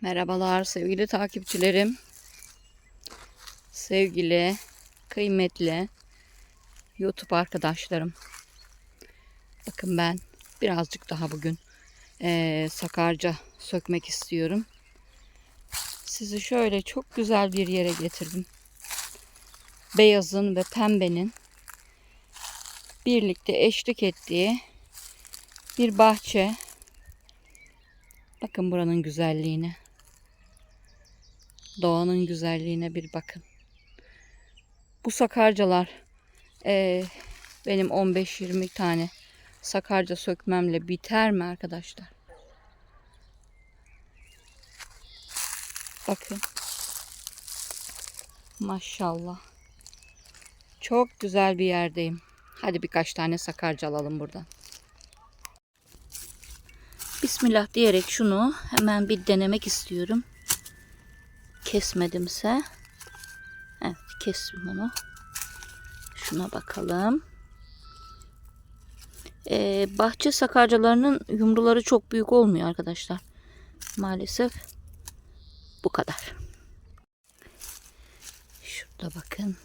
Merhabalar sevgili takipçilerim. Sevgili, kıymetli YouTube arkadaşlarım. Bakın ben birazcık daha bugün eee, sakarca sökmek istiyorum. Sizi şöyle çok güzel bir yere getirdim. Beyazın ve pembenin birlikte eşlik ettiği bir bahçe. Bakın buranın güzelliğine. Doğanın güzelliğine bir bakın. Bu sakarcalar eee, benim 15-20 tane sakarca sökmemle biter mi arkadaşlar? Bakın. Maşallah. Çok güzel bir yerdeyim. Hadi birkaç tane sakarca alalım buradan. Bismillah diyerek şunu hemen bir denemek istiyorum. Kesmedimse. Evet kestim onu. Şuna bakalım. Ee, bahçe sakarcalarının yumruları çok büyük olmuyor arkadaşlar. Maalesef bu kadar. Şurada bakın.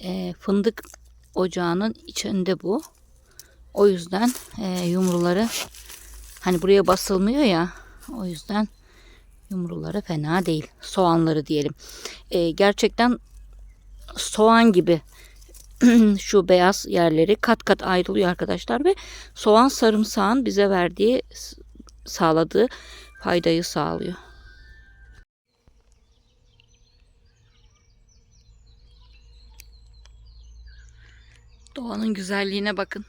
Ee, fındık ocağının içinde bu. O yüzden e, yumruları hani buraya basılmıyor ya o yüzden yumruları fena değil. Soğanları diyelim. E, gerçekten soğan gibi şu beyaz yerleri kat kat ayrılıyor arkadaşlar ve soğan sarımsağın bize verdiği sağladığı faydayı sağlıyor. Doğanın güzelliğine bakın.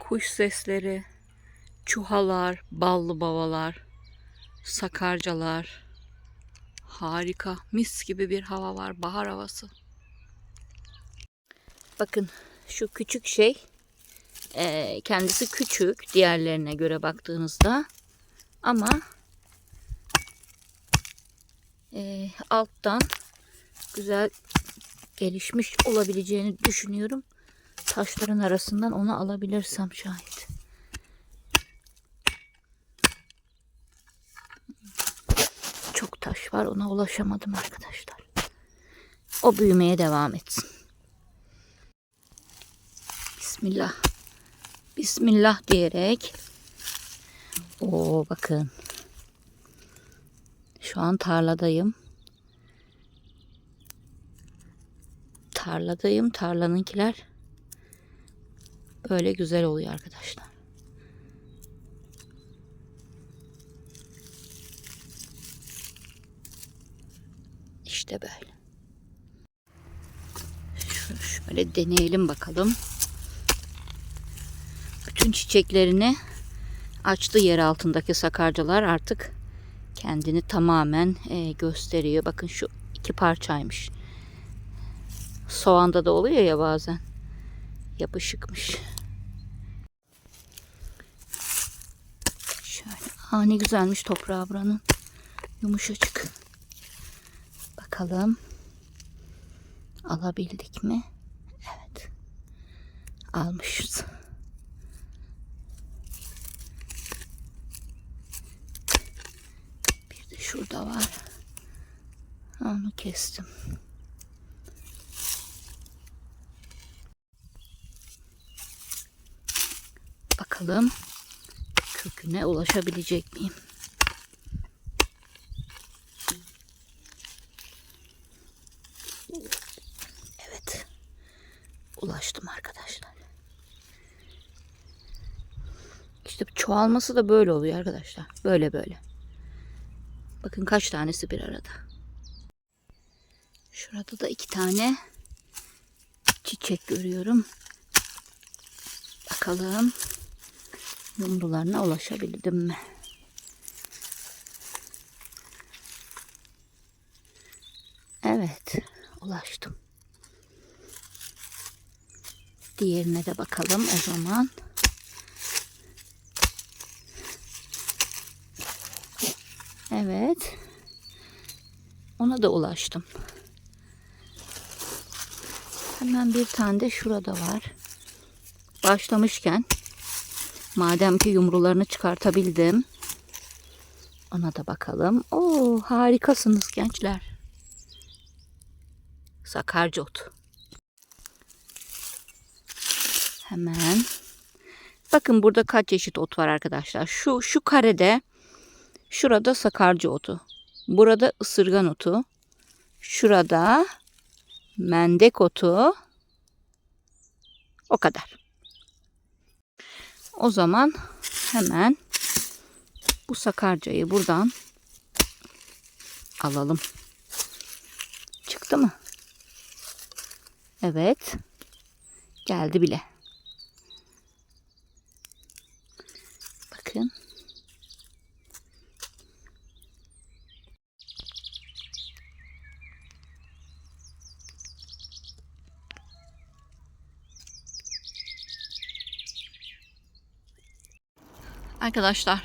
Kuş sesleri, çuhalar, ballı babalar, sakarcalar. Harika, mis gibi bir hava var, bahar havası. Bakın şu küçük şey, eee, kendisi küçük diğerlerine göre baktığınızda ama eee, alttan güzel gelişmiş olabileceğini düşünüyorum taşların arasından onu alabilirsem şayet. Çok taş var ona ulaşamadım arkadaşlar. O büyümeye devam etsin. Bismillah. Bismillah diyerek. Oo bakın. Şu an tarladayım. Tarladayım. Tarlanınkiler Böyle güzel oluyor arkadaşlar. İşte böyle. Şöyle deneyelim bakalım. Bütün çiçeklerini açtı yer altındaki sakarcalar artık kendini tamamen e, gösteriyor. Bakın şu iki parçaymış. Soğanda da oluyor ya bazen. Yapışıkmış. Şöyle. Aa ne güzelmiş toprağı buranın. Yumuşacık. Bakalım. Alabildik mi? Evet. Almışız. Bir de şurada var. Onu kestim. Bakalım köküne ulaşabilecek miyim? Evet. Ulaştım arkadaşlar. İşte çoğalması da böyle oluyor arkadaşlar. Böyle böyle. Bakın kaç tanesi bir arada. Şurada da iki tane çiçek görüyorum. Bakalım yumrularına ulaşabildim mi? Evet, ulaştım. Diğerine de bakalım o zaman. Evet. Ona da ulaştım. Hemen bir tane de şurada var. Başlamışken Madem ki yumrularını çıkartabildim. Ona da bakalım. Oo harikasınız gençler. Sakarca otu. Hemen. Bakın burada kaç çeşit ot var arkadaşlar. Şu şu karede şurada sakarca otu. Burada ısırgan otu. Şurada mendek otu. O kadar. O zaman hemen bu sakarcayı buradan alalım. Çıktı mı? Evet. Geldi bile. Bakın. Arkadaşlar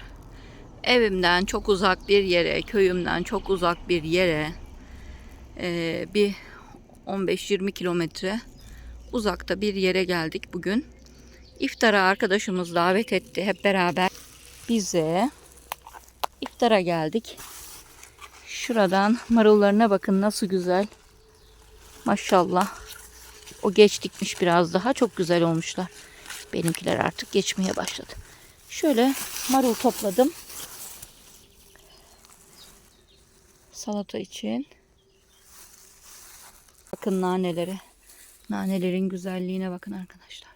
evimden çok uzak bir yere, köyümden çok uzak bir yere eee, bir 15-20 kilometre uzakta bir yere geldik bugün. İftara arkadaşımız davet etti hep beraber bize. iftara geldik. Şuradan marullarına bakın nasıl güzel. Maşallah. O geç dikmiş biraz daha. Çok güzel olmuşlar. Benimkiler artık geçmeye başladı. Şöyle marul topladım. Salata için. Bakın nanelere. Nanelerin güzelliğine bakın arkadaşlar.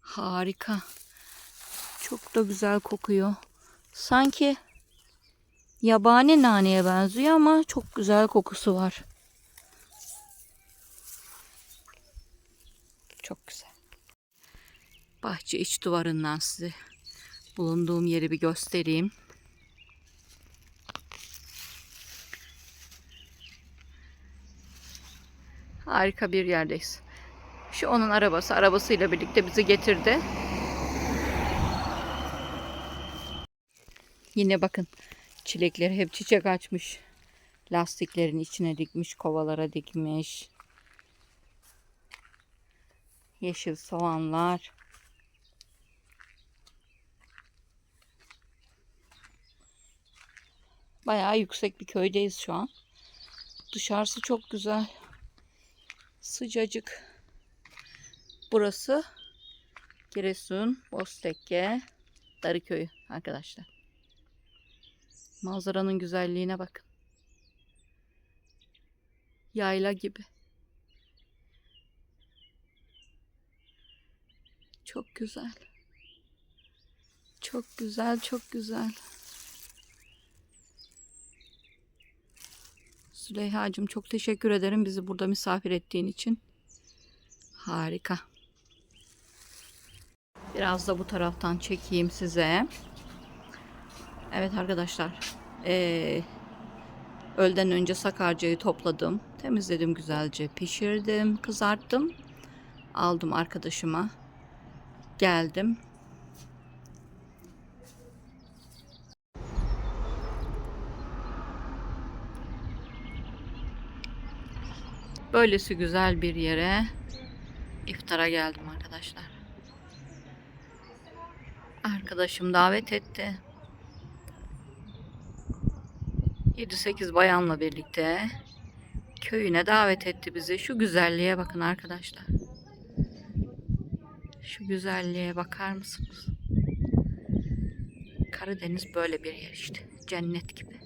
Harika. Çok da güzel kokuyor. Sanki yabani naneye benziyor ama çok güzel kokusu var. Çok güzel. Bahçe iç duvarından size bulunduğum yeri bir göstereyim. Harika bir yerdeyiz. Şu onun arabası. Arabasıyla birlikte bizi getirdi. Yine bakın çilekleri hep çiçek açmış. Lastiklerin içine dikmiş, kovalara dikmiş. Yeşil soğanlar. Bayağı yüksek bir köydeyiz şu an. Dışarısı çok güzel. Sıcacık. Burası Giresun, Boztekke, Darıköy'ü arkadaşlar. Manzaranın güzelliğine bakın. Yayla gibi. Çok güzel. Çok güzel, çok güzel. Süleyha'cığım çok teşekkür ederim bizi burada misafir ettiğin için. Harika. Biraz da bu taraftan çekeyim size. Evet arkadaşlar. Ee, öğleden önce sakarcayı topladım. Temizledim güzelce. Pişirdim. Kızarttım. Aldım arkadaşıma. Geldim. Böylesi güzel bir yere iftara geldim arkadaşlar. Arkadaşım davet etti. 7-8 bayanla birlikte köyüne davet etti bizi. Şu güzelliğe bakın arkadaşlar. Şu güzelliğe bakar mısınız? Karadeniz böyle bir yer işte. Cennet gibi.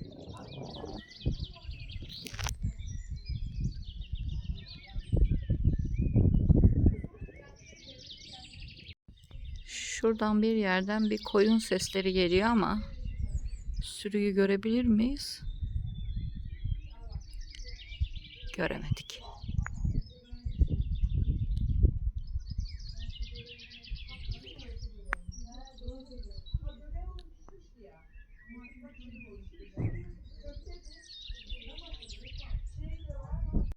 Şuradan bir yerden bir koyun sesleri geliyor ama sürüyü görebilir miyiz? Göremedik.